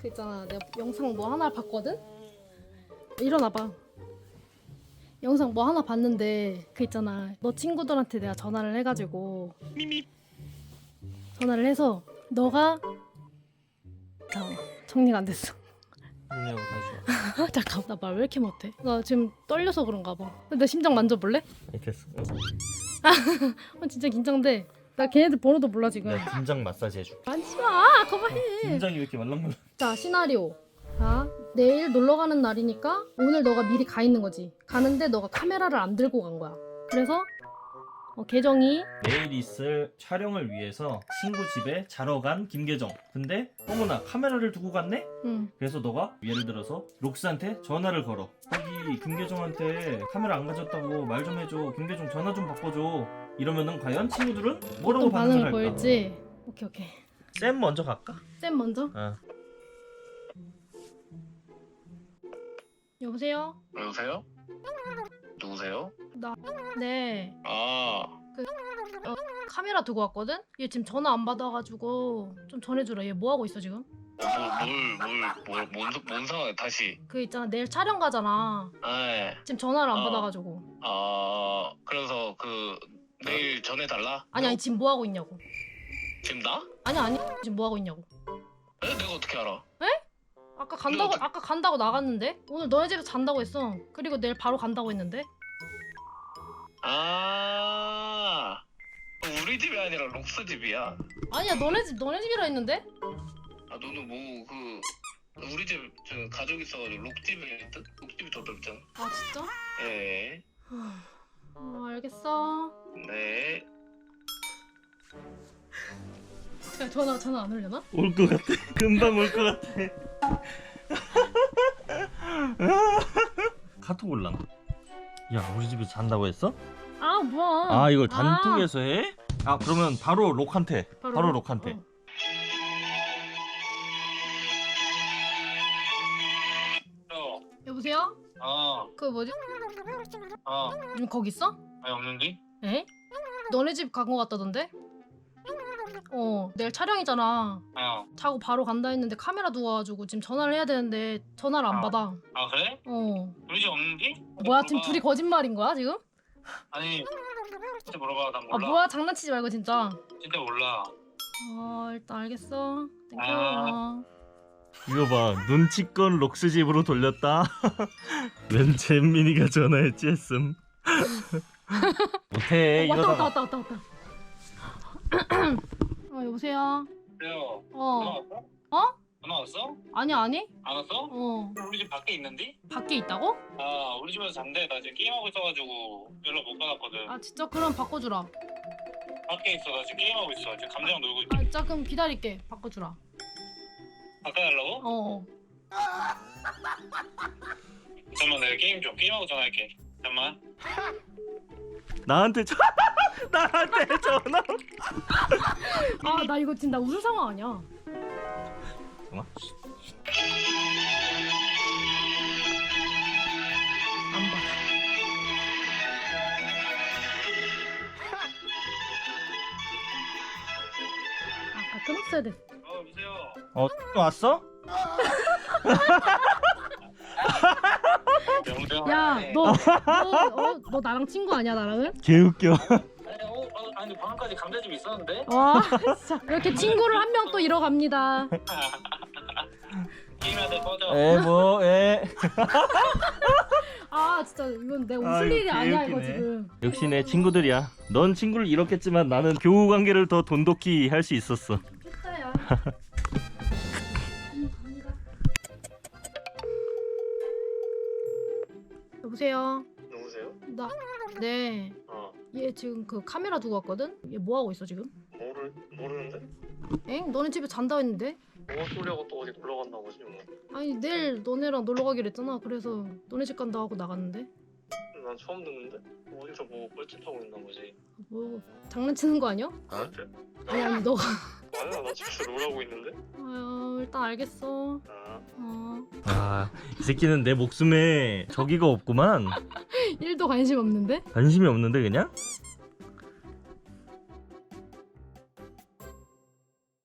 그 있잖아 내가 영상 뭐 하나 봤거든? 일어나봐 영상 뭐 하나 봤는데 그 있잖아 너 친구들한테 내가 전화를 해가지고 전화를 해서 너가 잠깐만 정리가 안 됐어 그냥 다시 잠깐 나 말 왜 이렇게 못해 나 지금 떨려서 그런가 봐내 심장 만져볼래? 와. 됐어 어, 진짜 긴장돼 나 걔네들 번호도 몰라 지금. 내가 긴장 마사지 해줄게. 만지마. 그만해. 긴장이 왜 이렇게 말랑말랑? 자 시나리오. 자 내일 놀러 가는 날이니까 오늘 너가 미리 가 있는 거지. 가는데 너가 카메라를 안 들고 간 거야. 그래서 어, 계정이 내일 있을 촬영을 위해서 친구 집에 자러 간 김계정. 근데 어머나 카메라를 두고 갔네? 음, 그래서 너가 예를 들어서 록스한테 전화를 걸어. 거기 김계정한테 카메라 안 가졌다고 말 좀 해줘. 김계정 전화 좀 바꿔줘 이러면은 과연 친구들은 뭐라고 어떤 반응을 반응을 할까? 보일지? 오케이 오케이. 쌤 먼저 갈까? 쌤 먼저? 어. 여보세요? 여보세요? 누구세요? 네. 아, 카메라 두고 왔거든? 얘 지금 전화 안 받아가지고 좀 전해주라. 얘 뭐 하고 있어 지금? 뭘, 뭘, 뭘, 뭔, 뭔 상황, 다시. 그 있잖아. 내일 촬영 가잖아. 아, 지금 전화를 안 어. 받아가지고. 아, 그래서 그, 내일 전해달라? 아니 아니 지금 뭐 하고 있냐고 지금 나? 아니 아니 지금 뭐 하고 있냐고 에? 내가 어떻게 알아? 아까 간다고 어떡- 아까 간다고 나갔는데 오늘 너네 집에서 잔다고 했어 그리고 내일 바로 간다고 했는데 아, 우리 집이 아니라 록스 집이야. 아니야 너네 집 너네 집이라 했는데 아, 너는 뭐, 그, 우리 집, 저, 가족 있어가지고 록집일 듯? 록집이 더 넓잖아. 아 진짜 네, 어 알겠어 전화 전화 안 올려나? 올 것 같아. 금방 올 것 같아. 카톡 올라나? 야 우리 집에 잔다고 했어? 아 뭐야? 아 이걸 단톡에서 해? 아 그러면 바로 록한테. 바로, 록- 록한테. 어. 어, 여보세요? 아, 그 뭐지? 아, 지금 거기 있어? 아니, 없는디? 에? 너네 집 간 거 같다던데 어 내일 촬영이잖아. 아, 자고 바로 간다 했는데 카메라 두고 와가지고 지금 전화를 해야 되는데 전화를 안 아. 받아. 아, 그래? 어. 우리 집 없는디? 뭐야 지금. 둘이 거짓말인 거야 지금? 아니 진짜 물어봐. 난 아 몰라. 뭐야? 장난치지 말고 진짜. 진짜 몰라. 어 일단 알겠어. 땡큐 아. 어. 이거 봐. 눈치껏 록스 집으로 돌렸다. 웬 잼민이가 전화했지 했음. 못해 어, 왔다 이러다가. 왔다 왔다 왔다 왔다 어 여보세요? 그래요? 전화 어 왔어? 어? 전화 왔어? 아니 아니. 안 왔어? 어. 우리 집 밖에 있는디? 밖에 있다고? 아 우리 집에서 잔대 나 지금 게임하고 있어가지고 연락 못 받았거든. 아 진짜? 그럼 바꿔주라. 밖에 있어. 나 지금 게임하고 있어. 지금 감자랑 놀고 있어 아 진짜 그럼 기다릴게. 바꿔주라. 바꿔달라고? 어 어. 잠깐만 내가 게임 좀 게임하고 전화할게. 잠깐만 나한테 전 나한테 전화? 아 나 이거 진짜 나 웃을 상황 아니야? 잠깐만. 안 받아. 아까 끊었어야 돼 어 여보세요? 어 왔어? 여보세요 야너 너 어, 너 나랑 친구 아니야 나랑은? 개웃겨. 아니 어 방- 아니 방금까지 감자집 있었는데? 와 진짜. 이렇게 친구를 한 명 또 잃어갑니다. 게임하다 꺼져 에 뭐 에. 아 진짜 이건 내 웃을 아, 일이 아니야 이거 개웃기네. 지금. 역시 내 친구들이야. 넌 친구를 잃었겠지만 나는 교우 관계를 더 돈독히 할 수 있었어. 좋다야 여보세요 누구세요? 나 네 어 얘 지금 그 카메라 두고 왔거든? 얘 뭐 하고 있어 지금? 모르, 모르는데? 엥? 너네 집에 잔다 했는데? 뭐 소리하고 또 어디 놀러 갔나 보지 뭐 아니 내일 너네랑 놀러 가기로 했잖아 그래서 너네 집 간다 하고 나갔는데 난 처음 듣는데? 어디서 뭐 뻘짓하고 있나 보지 뭐 장난치는 거 아니야? 나한테? 아니 아니 너가 아니야 나 집에서 놀라고 있는데? 어, 일단 알겠어 아어 아 이 새끼는 내 목숨에 저기가 없구만 1도 관심 없는데? 관심이 없는데 그냥?